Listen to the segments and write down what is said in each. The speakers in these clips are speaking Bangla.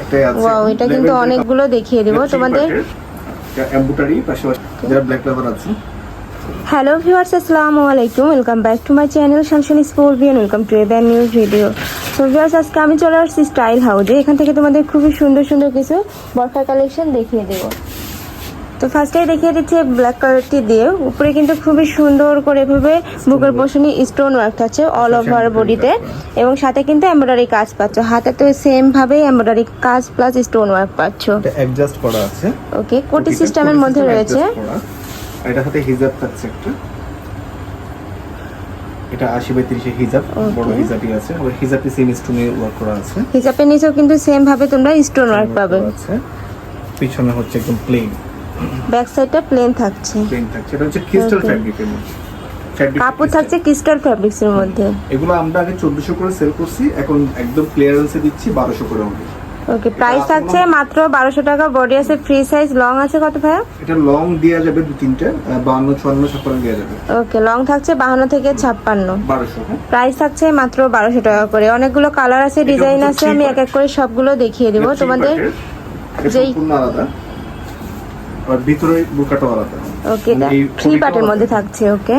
একটাই আছে ওয়াও এটা কিন্তু অনেকগুলো দেখিয়ে দেবো তোমাদের। এমব্রয়ডারি পাশাপাশি যারা ব্ল্যাক ফ্লেভার আছে। হ্যালো ভিউয়ার্স আসসালামু আলাইকুম। Welcome back to my channel Shamsun school ভিয়ান welcome to a ban news video so viewers আজকে আমি চলে আসছি স্টাইল হাউজে এখান থেকে তোমাদের খুবই সুন্দর সুন্দর কিছু বর্ষা কালেকশন দেখিয়ে দেবো। তো ফার্স্টেই দেখিয়ে দিচ্ছি ব্ল্যাক কালারটি দিয়ে। উপরে কিন্তু খুবই সুন্দর করে এভাবে বুকের পোষণে স্টোন ওয়ার্ক আছে অল ওভার বডিতে এবং সাথে কিন্তু এমব্রয়ডারি কাজ পাচ্ছ। হাতে তো সেম ভাবে এমব্রয়ডারি কাজ প্লাস স্টোন ওয়ার্ক পাচ্ছ। এটা অ্যাডজাস্ট করা আছে। ওকে কোটি সিস্টেমের মধ্যে রয়েছে। আর সাথে হিজাব থাকছে একটা। এটা আশি বাই তিরিশে হিজাব বড় হিজাবই আছে। আবার হিজাবটি সেম স্টোনে ওয়ার্ক করা আছে। নিচেও কিন্তু সেম ভাবে তোমরা স্টোন ওয়ার্ক পাবে। পিছনে হচ্ছে একদম প্লেন ব্যাক সাইডটা প্লেন থাকছে। প্লেন থাকছে। এটা হচ্ছে ক্রিস্টাল ফ্যাব্রিকের মধ্যে। কাপড় থাকছে ক্রিস্টাল ফ্যাব্রিক্স এর মধ্যে। এগুলো আমরা আগে চোদ্দশো করে সেল করছি এখন একদম ক্লিয়ারেন্সে দিচ্ছি বারোশো করে হবে ওকে প্রাইস থাকছে মাত্র বারোশো টাকা বডি আছে ফ্রি সাইজ লং আছে কত ভাইয়া? এটা লং দেওয়া যাবে দু তিনটে বান্ন চুয়ান্ন ছাপ্পান্ন দেওয়া যাবে। ওকে লং থাকছে বাহান্ন থেকে ছাপ্পান্ন। বারোশো হ্যাঁ। প্রাইস থাকছে মাত্র বারোশো টাকা করে। অনেকগুলো কালার আছে ডিজাইন আছে আমি এক এক করে সবগুলো দেখিয়ে দেবো। তোমাদের যেই- সম্পূর্ণ আলাদা। আর ভিতরে আলাদা। ওকে মানে থ্রি পার্টের মধ্যে থাকছে ওকে।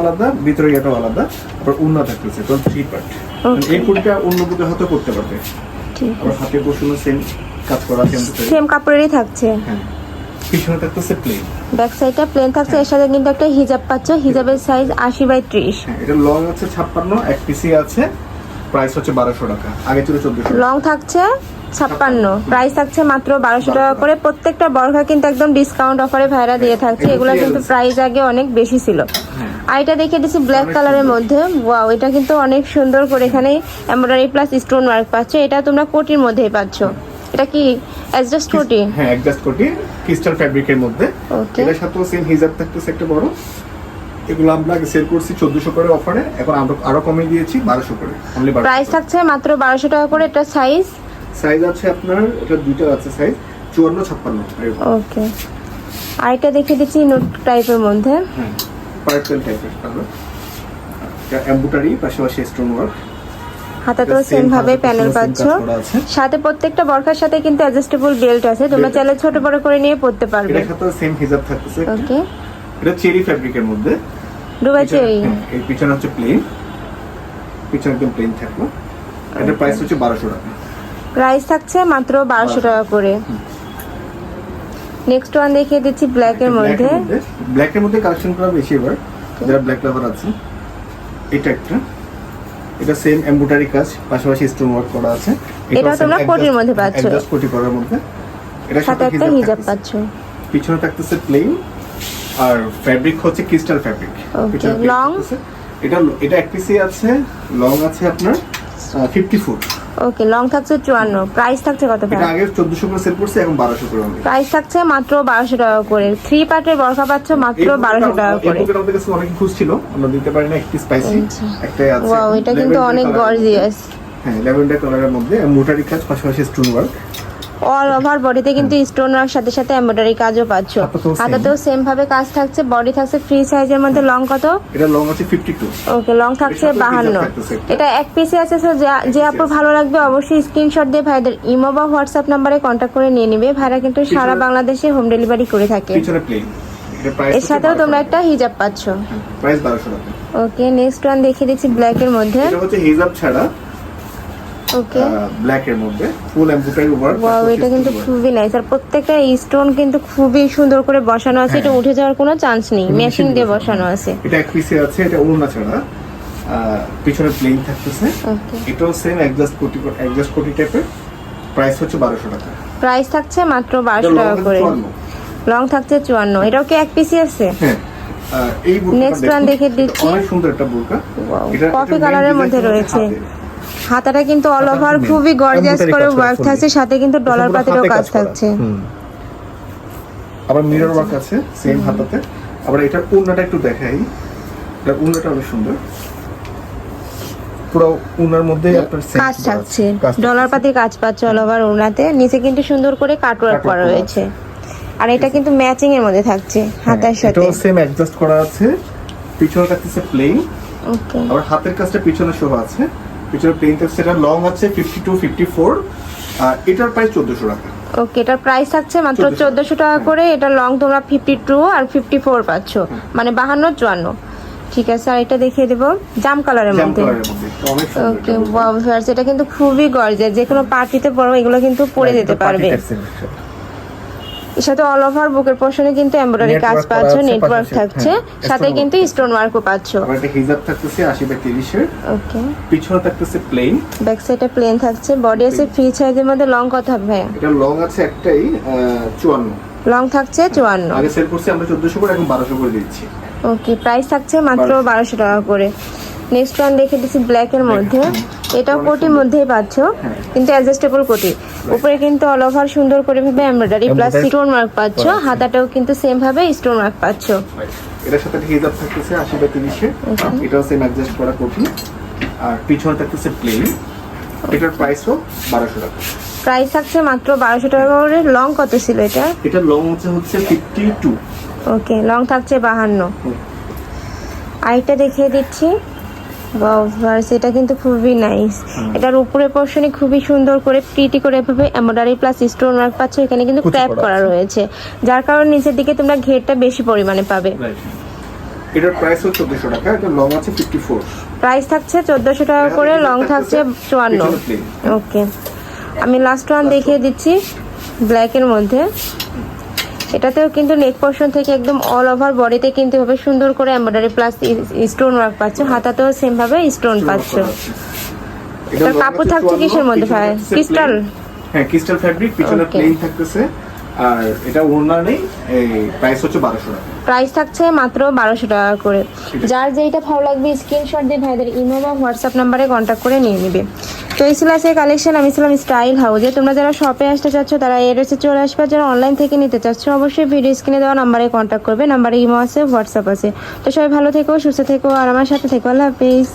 আলাদা ভিতরে এটাও আলাদা আবার উন্না থাকতেছে তো থ্রি পার্ট এই খুঁটিটা অন্য বুকে হাতে করতে পারবে। ঠিক। আবার হাতে বসানো সেম কাজ করা সেম কাপড়েরই থাকছে। হ্যাঁ। পিছনে থাকতেছে প্লেন ব্যাক সাইডটা প্লেন থাকছে এর সাথে কিন্তু একটা হিজাব পাচ্ছ হিজাবের সাইজ আশি বাই ত্রিশ। হ্যাঁ এটা লং আছে ছাপ্পান্ন এক পিসি আছে প্রাইস হচ্ছে বারোশো টাকা আগে ছিল চোদ্দশো লং থাকছে? ছাপ্পান্ন। প্রাইস থাকছে মাত্র বারোশো টাকা করে। প্রত্যেকটা বর্গা কিন্তু একদম ডিসকাউন্ট অফারে ভাইরা দিয়ে থাকছে। এগুলো কিন্তু। প্রাইস আগে অনেক বেশি ছিল। আর এটা দেখে দিচ্ছি ব্ল্যাক কালারের মধ্যে। ওয়াও এটা কিন্তু অনেক সুন্দর করে এখানে এমব্রয়ডারি প্লাস স্টোন ওয়ার্ক পাচ্ছ। এটা তোমরা কোটির মধ্যেই পাচ্ছ। এটা কি অ্যাডজাস্ট কোটি? হ্যাঁ অ্যাডজাস্ট কোটি। ক্রিস্টাল ফ্যাব্রিকের মধ্যে। ওকে এটার সাথেও সেম হিজাব থাকতেছে একটা বড়। এগুলো আমরা সেল করছি চোদ্দশো করে অফারে এখন আমরা আরও কমিয়ে দিয়েছি বারোশো করে। অনলি প্রাইস থাকছে মাত্র বারোশো টাকা করে। এটা সাইজ সাইজ আছে আপনার এটা দুইটা আছে সাইজ চুয়ান্ন ছাপ্পান্ন ওকে। আর এটা দেখে দিচ্ছি নোট টাইপের মধ্যে। হ্যাঁ পার্পেল টাইপের কালার এটা এম্বুটারি পাশাপাশি স্টোন ওয়ার্ক হাতাতেও সেম ভাবে প্যানেল পাচ্ছ। সাথে প্রত্যেকটা বরখার সাথে কিন্তু অ্যাডজাস্টেবল বেল্ট আছে। তোমরা চাইলে ছোট বড় করে নিয়ে পড়তে পারবে। এটার সাথে সেম হিজাব থাকতেছে। ওকে। এটা চেরি ফ্যাব্রিকের মধ্যে। দুবাই চেরি হ্যাঁ, এই পিছনে হচ্ছে প্লেন পিছনে একদম প্লেন থাকল। এটার প্রাইস হচ্ছে বারোশো টাকা। প্রাইস থাকছে মাত্র বারোশো টাকা করে। নেক্সট ওয়ান দেখিয়ে দিচ্ছি ব্ল্যাক এর মধ্যে। ব্ল্যাক এর মধ্যে কালেকশন করা বেশি এবার। যারা ব্ল্যাক লাভার আছে এটা একটা। এটা সেম এমব্রয়ডারি কাজ পাশাপাশি স্টোন ওয়ার্ক করা আছে। এটা তোমরা কোটির মধ্যে পাচ্ছ। অ্যাডজাস্ট কোটি করার মধ্যে। এটা সাথে একটা হিজাব পাচ্ছ। পিছনে থাকতেছে প্লেন আর ফ্যাব্রিক হচ্ছে ক্রিস্টাল ফ্যাব্রিক long? এটা এটা এক পিসি আছে লং আছে আপনার ফিফটি ফুট ওকে লং থাকছে চুয়ান্ন। প্রাইস থাকছে কত আগে চোদ্দশো করে সেল করছে এখন বারোশো করে প্রাইস থাকছে মাত্র বারোশো টাকা করে। থ্রি পার্টের বরখা পাচ্ছ মাত্র বারোশো টাকা করে। আমাদের কাছে অনেক খুঁজছিল আমরা দিতে পারি না একটি স্পাইসি। একটাই আছে। ওয়াও এটা কিন্তু অনেক গর্জিয়াস হ্যাঁ ল্যাভেন্ডার কালারের মধ্যে। মোটারি কাজ পাশাপাশি স্টোন ওয়ার্ক অল ওভার বডিতে কিন্তু স্টোন ওয়ার্ক সাথে সাথে এমব্রয়ডারি কাজও পাচ্ছ। হাতাতেও সেম ভাবে কাজ থাকছে বডি থাকছে ফ্রি সাইজের মধ্যে লং কত? এটা লং আছে ফিফটি টু ওকে লং থাকছে সাথেও বাহান্ন। হিজাব থাকতেছে একটা। এটা এক পিসে আছে স্যার যে- আপুর ভালো লাগবে অবশ্যই স্ক্রিনশট দিয়ে ভাইদের ইমো বা হোয়াটসঅ্যাপ নাম্বারে কন্ট্যাক্ট করে নিয়ে নেবে। ভাইরা কিন্তু সারা বাংলাদেশে হোম ডেলিভারি করে থাকে। এর সাথেও তোমরা একটা হিজাব পাচ্ছ। প্রাইস বারোশো টাকা। ওকে নেক্সট ওয়ান দেখিয়ে দিচ্ছি ব্ল্যাক এর মধ্যে। এটা হচ্ছে হিজাব ছাড়া। ব্ল্যাক এর মধ্যে ফুল এমব্রয়ডারি ওয়ার্ক ওয়াও এটা কিন্তু খুবই নাইস আর প্রত্যেকটা স্টোন কিন্তু খুবই সুন্দর করে বসানো আছে এটা হ্যাঁ। উঠে যাওয়ার কোনো চান্স নেই। মেশিন দিয়ে বসানো। আছে। এটা এক পিসে আছে এটা ওড়না ছাড়া। পিছনে প্লেন থাকতেছে। ওকে এটাও সেম অ্যাডজাস্ট কোটি অ্যাডজাস্ট কোটি টাইপের প্রাইস হচ্ছে বারোশো টাকা। প্রাইস থাকছে মাত্র এটা বারোশো long টাকা করে। লং থাকছে চুয়ান্ন। এটাও কি এক পিসি আছে? হ্যাঁ। এই বোরকাটা Next দেখে দিচ্ছি। অনেক সুন্দর একটা বোরকা এটা coffee এটা main colour এর design মধ্যে রয়েছে। হাতাটা কিন্তু অল ওভার খুবই গর্জিয়াস করে ওয়ার্ক থাকছে সাথে কিন্তু ডলার পাতিরও কাজ থাকছে। আবার মিরর ওয়ার্ক আছে সেম হাতাতে। আবার এটার উন্নাটা একটু দেখাই। এটা উন্নাটা অনেক সুন্দর। পুরো উন্নার মধ্যে আপনার কাজ থাকছে। ডলার। পাতির কাজ পাচ্ছে অল ওভার ওনাতে নিচে কিন্তু সুন্দর করে কাট ওয়ার্ক করা রয়েছে। আর এটা কিন্তু ম্যাচিং এর মধ্যে থাকছে হ্যাঁ, হাতার সাথে। এটাও সেম অ্যাডজাস্ট করা আছে। পিছনে থাকতেছে প্লেন ওকে আবার হাতের কাজটা পিছনে শো আছে। পিছনে প্লেন থাকছে এটা লং আছে ফিফটি টু ফিফটি ফোর আর এটার প্রাইস চোদ্দোশো টাকা। ওকে এটার প্রাইস থাকছে মাত্র 1400 চোদ্দোশো টাকা করে এটা লং তোমরা ফিফটি টু আর ফিফটি ফোর পাচ্ছ মানে বাহান্ন চুয়ান্ন। ঠিক আছে আর এটা দেখিয়ে দেবো। জাম কালারের মধ্যে। ওকে। ওয়াও এটা কিন্তু খুবই গর্জিয়াস যে কোনো পার্টিতে পরো এগুলো কিন্তু পরে হ্যাঁ, যেতে পারবে party types এর একটা। এর সাথে অল ওভার বুকের পোর্শনে কিন্তু এমব্রয়ডারি কাজ পাচ্ছ নেটওয়ার্ক থাকছে। হ্যাঁ, সাথে কিন্তু স্টোন ওয়ার্কও পাচ্ছ। আবার একটা হিজাব থাকতেছে আশি বাই তিরিশের ওকে। পিছনে থাকতেছে প্লেন ব্যাক সাইডে প্লেন থাকছে। বডি আছে ফ্রি সাইজের মধ্যে লং কত হবে? ভাইয়া এটা লং আছে একটাই চুয়ান্ন। লং থাকছে চুয়ান্ন। আগে সেল করছি আমরা চোদ্দশো করে এখন বারোশো করে দিচ্ছি। ওকে প্রাইস থাকছে মাত্র বারোশো টাকা করে। নেক্সট ওয়ান দেখে দিচ্ছি ব্ল্যাকের মধ্যে। এটাও কোটির মধ্যেই পাচ্ছ হ্যাঁ। কিন্তু অ্যাডজাস্টেবল কোটি। উপরে কিন্তু অল ওভার সুন্দর করে ভাবে এমব্রয়ডারি প্লাস স্টোন ওয়ার্ক পাচ্ছ হাতাটাও কিন্তু সেম ভাবে স্টোন ওয়ার্ক পাচ্ছ। এটার সাথে হিজাব থাকতেছে আশি বাই তিরিশে এটাও সেম অ্যাডজাস্ট করা কঠিন আর পিছনে থাকতেছে প্লেন এটার প্রাইসও বারোশো টাকা। প্রাইস থাকছে মাত্র বারোশো টাকা করে। লং কত ছিল এটা? এটা লং হচ্ছে হচ্ছে ফিফটি টু ওকে লং থাকছে বাহান্ন। আরেকটা দেখিয়ে দিচ্ছি। Viewers, এটা কিন্তু খুবই নাইস এটার উপরে পোর্শনে খুবই সুন্দর করে প্রিটি করে এভাবে এমব্রয়ডারি প্লাস স্টোন ওয়ার্ক পাচ্ছ এখানে কিন্তু ক্র্যাপ করা রয়েছে। যার কারণে নিচের দিকে তোমরা ঘেরটা বেশি পরিমাণে পাবে। এটার প্রাইস হচ্ছে চোদ্দশো টাকা এটা লং আছে ফিফটি ফোর প্রাইস থাকছে চোদ্দশো টাকা করে লং থাকছে চুয়ান্ন। ওকে আমি লাস্ট ওয়ান দেখিয়ে দিচ্ছি ব্ল্যাকের মধ্যে। এটাতেও কিন্তু নেক পোর্শন থেকে একদম অল ওভার বডিতে কিন্তু এভাবে সুন্দর করে এমব্রয়ডারি প্লাস স্টোন ওয়ার্ক পাচ্ছ। হাতাতেও সেম ভাবে স্টোন পাচ্ছ। এটা কাপড় থাকছে কিসের মধ্যে ভাই? ক্রিস্টাল হ্যাঁ ক্রিস্টাল ফ্যাব্রিক পিছনে প্লেন থাকতেছে। আর এটা ওড়না নেই এই প্রাইস হচ্ছে বারোশো টাকা। প্রাইস থাকছে মাত্র বারোশো টাকা করে। যার যেইটা ভালো লাগবে স্ক্রিনশট দিয়ে ভাইদের ইমো বা হোয়াটসঅ্যাপ নাম্বারে কন্ট্যাক্ট করে নিয়ে নিবে। তো এই ছিল আজকের কালেকশন আমি ছিলাম স্টাইল হাউজে তোমরা যারা শপে আসতে চাচ্ছ, তারা এর এসে চলে আসবে। যারা অনলাইন থেকে নিতে চাচ্ছ, অবশ্যই ভিডিও স্ক্রিনে দেওয়া নাম্বারে কন্ট্যাক্ট করবে। নাম্বারে ইমো আছে হোয়াটসঅ্যাপ আছে। তো সবাই ভালো থেকো, সুস্থ থেকো, আর আমার সাথে থেকো। আল্লাহ হাফিজ।